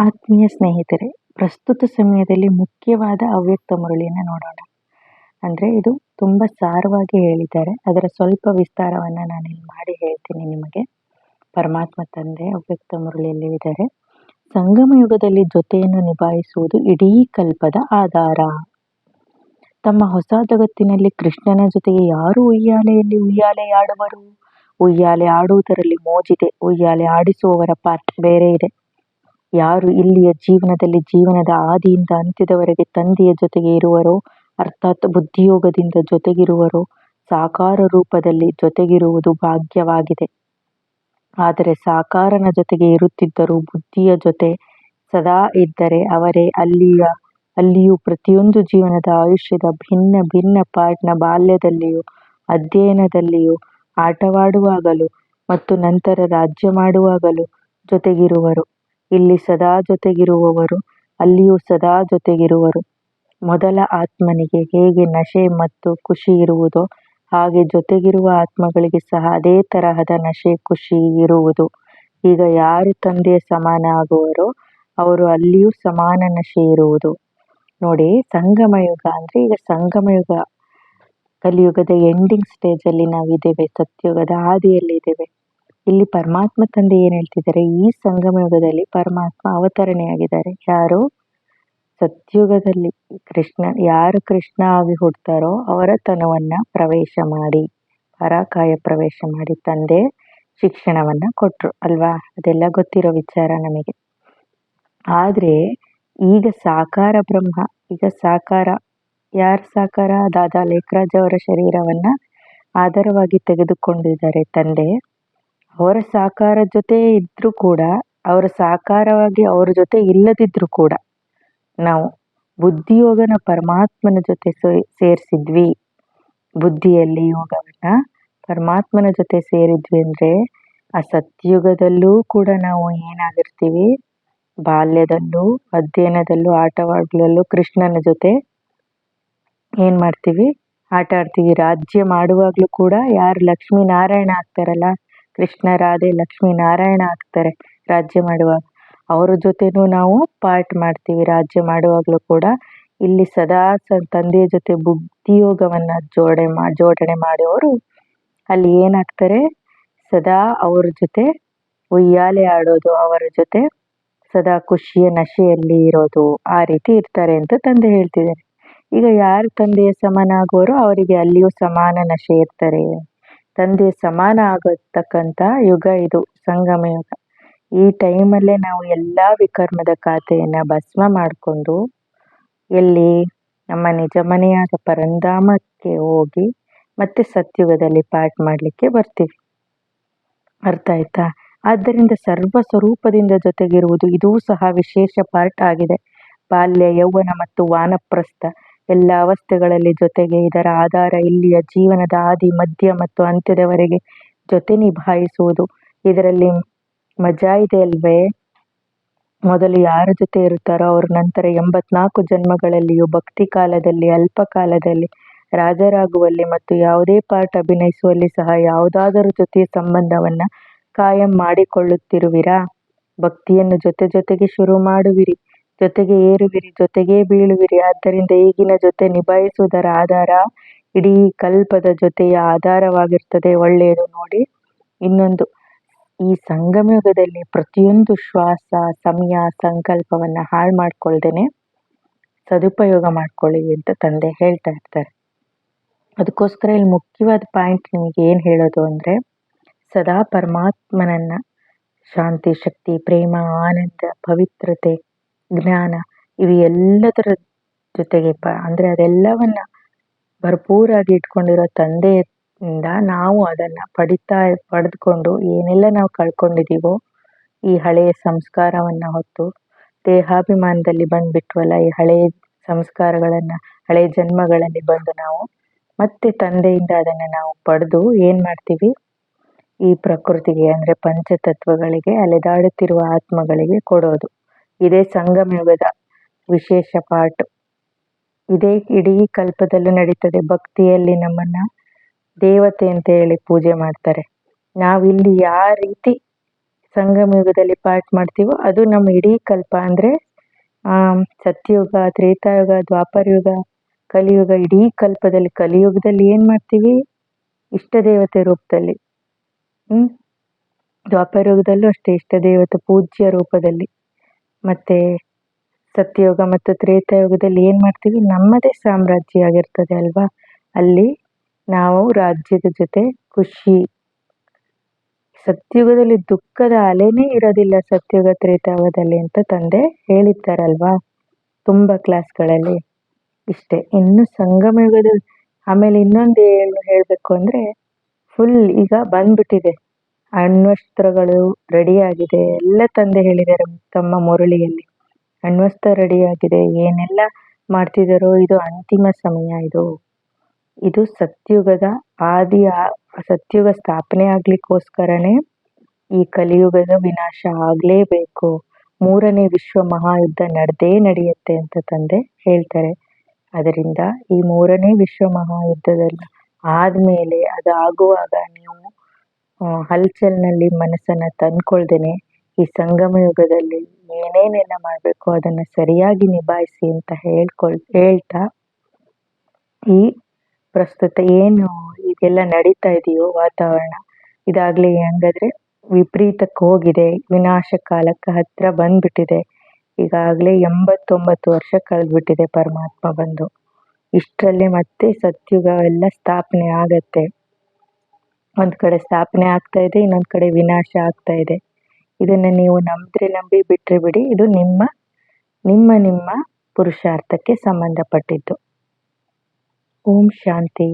ಆತ್ಮೀಯ ಸ್ನೇಹಿತರೆ, ಪ್ರಸ್ತುತ ಸಮಯದಲ್ಲಿ ಮುಖ್ಯವಾದ ಅವ್ಯಕ್ತ ಮುರಳಿಯನ್ನು ನೋಡೋಣ. ಅಂದರೆ ಇದು ತುಂಬ ಸಾರವಾಗಿ ಹೇಳಿದ್ದಾರೆ. ಅದರ ಸ್ವಲ್ಪ ವಿಸ್ತಾರವನ್ನು ನಾನಿಲ್ಲಿ ಮಾಡಿ ಹೇಳ್ತೀನಿ ನಿಮಗೆ. ಪರಮಾತ್ಮ ತಂದೆ ಅವ್ಯಕ್ತ ಮುರಳಿಯಲ್ಲಿ ಇದ್ದಾರೆ. ಸಂಗಮ ಯುಗದಲ್ಲಿ ಜೊತೆಯನ್ನು ನಿಭಾಯಿಸುವುದು ಇಡೀ ಕಲ್ಪದ ಆಧಾರ. ತಮ್ಮ ಹೊಸ ಜಗತ್ತಿನಲ್ಲಿ ಕೃಷ್ಣನ ಜೊತೆಗೆ ಯಾರು ಉಯ್ಯಾಲೆಯಲ್ಲಿ ಉಯ್ಯಾಲೆ ಆಡುವರು? ಉಯ್ಯಾಲೆ ಆಡುವುದರಲ್ಲಿ ಮೋಜಿದೆ, ಉಯ್ಯಾಲೆ ಆಡಿಸುವವರ ಪಾತ್ರ ಬೇರೆ ಇದೆ. ಯಾರು ಇಲ್ಲಿಯ ಜೀವನದಲ್ಲಿ ಜೀವನದ ಆದಿಯಿಂದ ಅಂತ್ಯದವರೆಗೆ ತಂದೆಯ ಜೊತೆಗೆ ಇರುವರೋ, ಅರ್ಥಾತ್ ಬುದ್ಧಿಯೋಗದಿಂದ ಜೊತೆಗಿರುವರೋ, ಸಾಕಾರ ರೂಪದಲ್ಲಿ ಜೊತೆಗಿರುವುದು ಭಾಗ್ಯವಾಗಿದೆ. ಆದರೆ ಸಾಕಾರನ ಜೊತೆಗೆ ಇರುತ್ತಿದ್ದರೂ ಬುದ್ಧಿಯ ಜೊತೆ ಸದಾ ಇದ್ದರೆ ಅವರೇ ಅಲ್ಲಿಯ, ಅಲ್ಲಿಯೂ ಪ್ರತಿಯೊಂದು ಜೀವನದ ಆಯುಷ್ಯದ ಭಿನ್ನ ಭಿನ್ನ ಪಾರ್ಟ್ನ ಬಾಲ್ಯದಲ್ಲಿಯೂ, ಅಧ್ಯಯನದಲ್ಲಿಯೂ, ಆಟವಾಡುವಾಗಲೂ ಮತ್ತು ನಂತರ ರಾಜ್ಯ ಮಾಡುವಾಗಲೂ ಜೊತೆಗಿರುವರು. ಇಲ್ಲಿ ಸದಾ ಜೊತೆಗಿರುವವರು, ಅಲ್ಲಿಯೂ ಸದಾ ಜೊತೆಗಿರುವರು. ಮೊದಲ ಆತ್ಮನಿಗೆ ಹೇಗೆ ನಶೆ ಮತ್ತು ಖುಷಿ ಇರುವುದೋ, ಹಾಗೆ ಜೊತೆಗಿರುವ ಆತ್ಮಗಳಿಗೆ ಸಹ ಅದೇ ತರಹದ ನಶೆ, ಖುಷಿ ಇರುವುದು. ಈಗ ಯಾರು ತಂದೆಯ ಸಮಾನ ಆಗುವರೋ, ಅವರು ಅಲ್ಲಿಯೂ ಸಮಾನ ನಶೆ ಇರುವುದು. ನೋಡಿ, ಸಂಗಮಯುಗ ಅಂದರೆ ಈಗ ಸಂಗಮಯುಗ, ಕಲಿಯುಗದ ಎಂಡಿಂಗ್ ಸ್ಟೇಜಲ್ಲಿ ನಾವಿದ್ದೇವೆ, ಸತ್ಯಯುಗದ ಹಾದಿಯಲ್ಲಿ ಇದ್ದೇವೆ ಇಲ್ಲಿ ಪರಮಾತ್ಮ ತಂದೆ ಏನು ಹೇಳ್ತಿದ್ದಾರೆ? ಈ ಸಂಗಮ ಯುಗದಲ್ಲಿ ಪರಮಾತ್ಮ ಅವತರಣೆಯಾಗಿದ್ದಾರೆ. ಯಾರು? ಸತ್ಯುಗದಲ್ಲಿ ಕೃಷ್ಣ. ಯಾರು ಕೃಷ್ಣ ಆಗಿ ಹುಡ್ತಾರೋ ಅವರ ತನವನ್ನ ಪ್ರವೇಶ ಮಾಡಿ, ಪರಾಕಾಯ ಪ್ರವೇಶ ಮಾಡಿ ತಂದೆ ಶಿಕ್ಷಣವನ್ನ ಕೊಟ್ರು ಅಲ್ವಾ? ಅದೆಲ್ಲ ಗೊತ್ತಿರೋ ವಿಚಾರ ನಮಗೆ. ಆದ್ರೆ ಈಗ ಸಾಕಾರ ಬ್ರಹ್ಮ, ಈಗ ಸಾಕಾರ. ಯಾರ ಸಾಕಾರ? ದಾದಾ ಲೇಖರಾಜ್ ಅವರ ಶರೀರವನ್ನ ಆಧಾರವಾಗಿ ತೆಗೆದುಕೊಂಡಿದ್ದಾರೆ ತಂದೆ. ಅವರ ಸಹಕಾರ ಜೊತೆ ಇದ್ರೂ ಕೂಡ, ಅವರ ಸಾಕಾರವಾಗಿ ಅವರ ಜೊತೆ ಇಲ್ಲದಿದ್ರು ಕೂಡ ನಾವು ಬುದ್ಧಿಯೋಗನ ಪರಮಾತ್ಮನ ಜೊತೆ ಸೇರಿಸಿದ್ವಿ. ಬುದ್ಧಿಯಲ್ಲಿ ಯೋಗವನ್ನ ಪರಮಾತ್ಮನ ಜೊತೆ ಸೇರಿದ್ವಿ ಅಂದ್ರೆ ಆ ಸತ್ಯುಗದಲ್ಲೂ ಕೂಡ ನಾವು ಏನಾಗಿರ್ತೀವಿ? ಬಾಲ್ಯದಲ್ಲೂ ಅಧ್ಯಯನದಲ್ಲೂ ಆಟವಾಡಲಲ್ಲೂ ಕೃಷ್ಣನ ಜೊತೆ ಏನ್ ಮಾಡ್ತೀವಿ? ಆಟ ಆಡ್ತೀವಿ ರಾಜ್ಯ ಮಾಡುವಾಗ್ಲೂ ಕೂಡ ಯಾರು ಲಕ್ಷ್ಮೀ ನಾರಾಯಣ ಆಗ್ತಾರಲ್ಲ ಕೃಷ್ಣ, ರಾಧೆ, ಲಕ್ಷ್ಮೀ, ನಾರಾಯಣ ಆಗ್ತಾರೆ ರಾಜ್ಯ ಮಾಡುವಾಗ. ಅವರ ಜೊತೆನೂ ನಾವು ಪಾರ್ಟ್ ಮಾಡ್ತೀವಿ ರಾಜ್ಯ ಮಾಡುವಾಗಲೂ ಕೂಡ. ಇಲ್ಲಿ ಸದಾ ಸ ತಂದೆಯ ಜೊತೆ ಬುದ್ಧಿಯೋಗವನ್ನ ಜೋಡೆ ಮಾ, ಜೋಡಣೆ ಮಾಡುವವರು ಅಲ್ಲಿ ಏನಾಗ್ತಾರೆ? ಸದಾ ಅವರ ಜೊತೆ ಉಯ್ಯಾಲೆ ಆಡೋದು, ಅವರ ಜೊತೆ ಸದಾ ಖುಷಿಯ ನಶೆಯಲ್ಲಿ ಇರೋದು ಆ ರೀತಿ ಇರ್ತಾರೆ ಅಂತ ತಂದೆ ಹೇಳ್ತಿದ್ದಾರೆ. ಈಗ ಯಾರು ತಂದೆಯ ಸಮನಾಗುವರೋ ಅವರಿಗೆ ಅಲ್ಲಿಯೂ ಸಮಾನ ನಶೆ ಇರ್ತಾರೆ. ತಂದೆಯ ಸಮಾನ ಆಗತಕ್ಕಂಥ ಯುಗ ಇದು, ಸಂಗಮ ಯುಗ. ಈ ಟೈಮಲ್ಲೇ ನಾವು ಎಲ್ಲ ವಿಕರ್ಮದ ಖಾತೆಯನ್ನು ಭಸ್ಮ ಮಾಡಿಕೊಂಡು, ಎಲ್ಲಿ ನಮ್ಮ ನಿಜ ಮನೆಯಾದ ಪರಂಧಾಮಕ್ಕೆ ಹೋಗಿ ಮತ್ತೆ ಸತ್ಯುಗದಲ್ಲಿ ಪಾಠ ಮಾಡಲಿಕ್ಕೆ ಬರ್ತೀವಿ. ಅರ್ಥ ಆಯ್ತಾ? ಆದ್ದರಿಂದ ಸರ್ವ ಸ್ವರೂಪದಿಂದ ಜೊತೆಗಿರುವುದು, ಇದೂ ಸಹ ವಿಶೇಷ ಪಾರ್ಟ್ ಆಗಿದೆ. ಬಾಲ್ಯ, ಯೌವನ ಮತ್ತು ವಾನಪ್ರಸ್ಥ. ಎಲ್ಲ ಅವಸ್ಥೆಗಳಲ್ಲಿ ಜೊತೆಗೆ ಇದರ ಆಧಾರ ಇಲ್ಲಿಯ ಜೀವನದ ಆದಿ, ಮಧ್ಯ ಮತ್ತು ಅಂತ್ಯದವರೆಗೆ ಜೊತೆ ನಿಭಾಯಿಸುವುದು. ಇದರಲ್ಲಿ ಮಜಾ ಇದೆ ಅಲ್ವೇ? ಮೊದಲು ಯಾರ ಜೊತೆ ಇರುತ್ತಾರೋ ಅವ್ರ ನಂತರ ಎಂಬತ್ನಾಲ್ಕು ಜನ್ಮಗಳಲ್ಲಿಯೂ ಭಕ್ತಿ ಕಾಲದಲ್ಲಿ, ಅಲ್ಪ ಕಾಲದಲ್ಲಿ ರಾಜರಾಗುವಲ್ಲಿ ಮತ್ತು ಯಾವುದೇ ಪಾರ್ಟ್ ಅಭಿನಯಿಸುವಲ್ಲಿ ಸಹ ಯಾವುದಾದರೂ ಜೊತೆ ಸಂಬಂಧವನ್ನ ಕಾಯಂ ಮಾಡಿಕೊಳ್ಳುತ್ತಿರುವಿರಾ? ಭಕ್ತಿಯನ್ನು ಜೊತೆ ಜೊತೆಗೆ ಶುರು ಮಾಡುವಿರಿ. ಜೊತೆಗೆ ಏರುವಿರಿ, ಜೊತೆಗೇ ಬೀಳುವಿರಿ. ಆದ್ದರಿಂದ ಈಗಿನ ಜೊತೆ ನಿಭಾಯಿಸುವುದರ ಆಧಾರ ಇಡೀ ಕಲ್ಪದ ಜೊತೆಯ ಆಧಾರವಾಗಿರ್ತದೆ ಒಳ್ಳೆಯದು ನೋಡಿ. ಇನ್ನೊಂದು, ಈ ಸಂಗಮಯುಗದಲ್ಲಿ ಪ್ರತಿಯೊಂದು ಶ್ವಾಸ, ಸಮಯ, ಸಂಕಲ್ಪವನ್ನ ಹಾಳು ಮಾಡ್ಕೊಳ್ದೇನೆ ಸದುಪಯೋಗ ಮಾಡ್ಕೊಳ್ಳಿ ಅಂತ ತಂದೆ ಹೇಳ್ತಾ ಇರ್ತಾರೆ. ಅದಕ್ಕೋಸ್ಕರ ಇಲ್ಲಿ ಮುಖ್ಯವಾದ ಪಾಯಿಂಟ್ ನಿಮಗೆ ಏನು ಹೇಳೋದು ಅಂದರೆ, ಸದಾ ಪರಮಾತ್ಮನನ್ನ ಶಾಂತಿ, ಶಕ್ತಿ, ಪ್ರೇಮ, ಆನಂದ, ಪವಿತ್ರತೆ ಜ್ಞಾನ ಇವು ಎಲ್ಲದರ ಜೊತೆಗೆ ಪ, ಅಂದರೆ ಅದೆಲ್ಲವನ್ನ ಭರ್ಪೂರಾಗಿ ಇಟ್ಕೊಂಡಿರೋ ತಂದೆಯಿಂದ ನಾವು ಅದನ್ನು ಪಡಿತಾ ಪಡೆದುಕೊಂಡು ಏನೆಲ್ಲ ನಾವು ಕಳ್ಕೊಂಡಿದ್ದೀವೋ ಈ ಹಳೆಯ ಸಂಸ್ಕಾರವನ್ನು ಹೊತ್ತು, ದೇಹಾಭಿಮಾನದಲ್ಲಿ ಬಂದ್ಬಿಟ್ವಲ್ಲ ಈ ಹಳೆಯ ಸಂಸ್ಕಾರಗಳನ್ನು, ಹಳೆಯ ಜನ್ಮಗಳಲ್ಲಿ ಬಂದು ನಾವು, ಮತ್ತೆ ತಂದೆಯಿಂದ ಅದನ್ನು ನಾವು ಪಡೆದು ಏನು ಮಾಡ್ತೀವಿ? ಈ ಪ್ರಕೃತಿಗೆ, ಅಂದರೆ ಪಂಚತತ್ವಗಳಿಗೆ ಅಲೆದಾಡುತ್ತಿರುವ ಆತ್ಮಗಳಿಗೆ ಕೊಡೋದು. ಇದೇ ಸಂಗಮ ಯುಗದ ವಿಶೇಷ ಪಾಠ. ಇದೇ ಇಡೀ ಕಲ್ಪದಲ್ಲೂ ನಡೀತದೆ. ಭಕ್ತಿಯಲ್ಲಿ ನಮ್ಮನ್ನ ದೇವತೆ ಅಂತ ಹೇಳಿ ಪೂಜೆ ಮಾಡ್ತಾರೆ. ನಾವಿಲ್ಲಿ ಯಾವ ರೀತಿ ಸಂಗಮ ಯುಗದಲ್ಲಿ ಪಾಠ ಮಾಡ್ತೀವೋ ಅದು ನಮ್ಮ ಇಡೀ ಕಲ್ಪ ಅಂದರೆ ಸತ್ಯಯುಗ ತ್ರೇತಾಯುಗ ದ್ವಾಪರ ಯುಗ ಕಲಿಯುಗ, ಇಡೀ ಕಲ್ಪದಲ್ಲಿ, ಕಲಿಯುಗದಲ್ಲಿ ಏನು ಮಾಡ್ತೀವಿ? ಇಷ್ಟ ದೇವತೆ ರೂಪದಲ್ಲಿ. ದ್ವಾಪರ ಯುಗದಲ್ಲೂ ಅಷ್ಟೇ ಇಷ್ಟ ದೇವತೆ ಪೂಜ್ಯ ರೂಪದಲ್ಲಿ. ಮತ್ತು ಸತ್ಯಯುಗ ಮತ್ತು ತ್ರೇತಾಯುಗದಲ್ಲಿ ಏನು ಮಾಡ್ತೀವಿ? ನಮ್ಮದೇ ಸಾಮ್ರಾಜ್ಯ ಆಗಿರ್ತದೆ ಅಲ್ವಾ? ಅಲ್ಲಿ ನಾವು ರಾಜ್ಯದ ಜೊತೆ ಖುಷಿ. ಸತ್ಯಯುಗದಲ್ಲಿ ದುಃಖದ ಅಲೆನೇ ಇರೋದಿಲ್ಲ ಸತ್ಯಯುಗ, ತ್ರೇತಾಯುಗದಲ್ಲಿ ಅಂತ ತಂದೆ ಹೇಳಿದ್ದಾರಲ್ವಾ? ತುಂಬ ಕ್ಲಾಸ್ಗಳಲ್ಲಿ. ಇಷ್ಟೇ. ಇನ್ನು ಸಂಗಮ ಯುಗದಲ್ಲಿ ಆಮೇಲೆ ಇನ್ನೊಂದು ಏನು ಹೇಳಬೇಕು ಅಂದರೆ ಫುಲ್ ಈಗ ಬಂದ್ಬಿಟ್ಟಿದೆ. ಅಣ್ವಸ್ತ್ರಗಳು ರೆಡಿಯಾಗಿದೆ. ಎಲ್ಲ ತಂದೆ ಹೇಳಿದ್ದಾರೆ ತಮ್ಮ ಮುರಳಿಯಲ್ಲಿ. ಅಣ್ವಸ್ತ್ರ ರೆಡಿಯಾಗಿದೆ. ಏನೆಲ್ಲ ಮಾಡ್ತಿದ್ದಾರೋ ಇದು ಅಂತಿಮ ಸಮಯ ಇದು. ಇದು ಸತ್ಯುಗದ ಆದಿ ಸತ್ಯುಗ ಸ್ಥಾಪನೆ ಆಗ್ಲಿಕ್ಕೋಸ್ಕರನೇ ಈ ಕಲಿಯುಗದ ವಿನಾಶ ಆಗಲೇಬೇಕು. ಮೂರನೇ ವಿಶ್ವ ಮಹಾಯುದ್ಧ ನಡೆದೇ ನಡೆಯುತ್ತೆ ಅಂತ ತಂದೆ ಹೇಳ್ತಾರೆ. ಅದರಿಂದ ಈ ಮೂರನೇ ವಿಶ್ವ ಮಹಾಯುದ್ಧದಲ್ಲಿ ಆದಮೇಲೆ ಅದು ಆಗುವಾಗ ನೀವು ಹಲ್ಚಲ್ನಲ್ಲಿ ಮನಸ್ಸನ್ನು ತಂದ್ಕೊಳ್ದೇನೆ. ಈ ಸಂಗಮ ಯುಗದಲ್ಲಿ ಏನೇನೆಲ್ಲ ಮಾಡಬೇಕು ಅದನ್ನು ಸರಿಯಾಗಿ ನಿಭಾಯಿಸಿ ಅಂತ ಹೇಳ್ಕೊಳ್, ಹೇಳ್ತಾ, ಈ ಪ್ರಸ್ತುತ ಏನು ಇದೆಲ್ಲ ನಡೀತಾ ಇದೆಯೋ ವಾತಾವರಣ, ಇದಾಗ್ಲಿ ಹೆಂಗಾದ್ರೆ ವಿಪರೀತಕ್ಕೆ ಹೋಗಿದೆ. ವಿನಾಶ ಕಾಲಕ್ಕೆ ಹತ್ತಿರ ಬಂದ್ಬಿಟ್ಟಿದೆ. ಈಗಾಗಲೇ ಎಂಬತ್ತೊಂಬತ್ತು ವರ್ಷ ಕಳೆದ್ಬಿಟ್ಟಿದೆ ಪರಮಾತ್ಮ ಬಂದು. ಇಷ್ಟರಲ್ಲೇ ಮತ್ತೆ ಸತ್ಯುಗ ಎಲ್ಲ ಸ್ಥಾಪನೆ ಆಗತ್ತೆ. ಒಂದು ಕಡೆ ಸ್ಥಾಪನೆ ಆಗ್ತಾ ಇದೆ, ಇನ್ನೊಂದ್ ಕಡೆ ವಿನಾಶ ಆಗ್ತಾ ಇದೆ. ಇದನ್ನ ನೀವು ನಂಬಿದ್ರೆ ನಂಬಿ ಬಿಟ್ಟರೆ ಬಿಡಿ. ಇದು ನಿಮ್ಮ ನಿಮ್ಮ ನಿಮ್ಮ ಪುರುಷಾರ್ಥಕ್ಕೆ ಸಂಬಂಧಪಟ್ಟಿದ್ದು. ಓಂ ಶಾಂತಿ.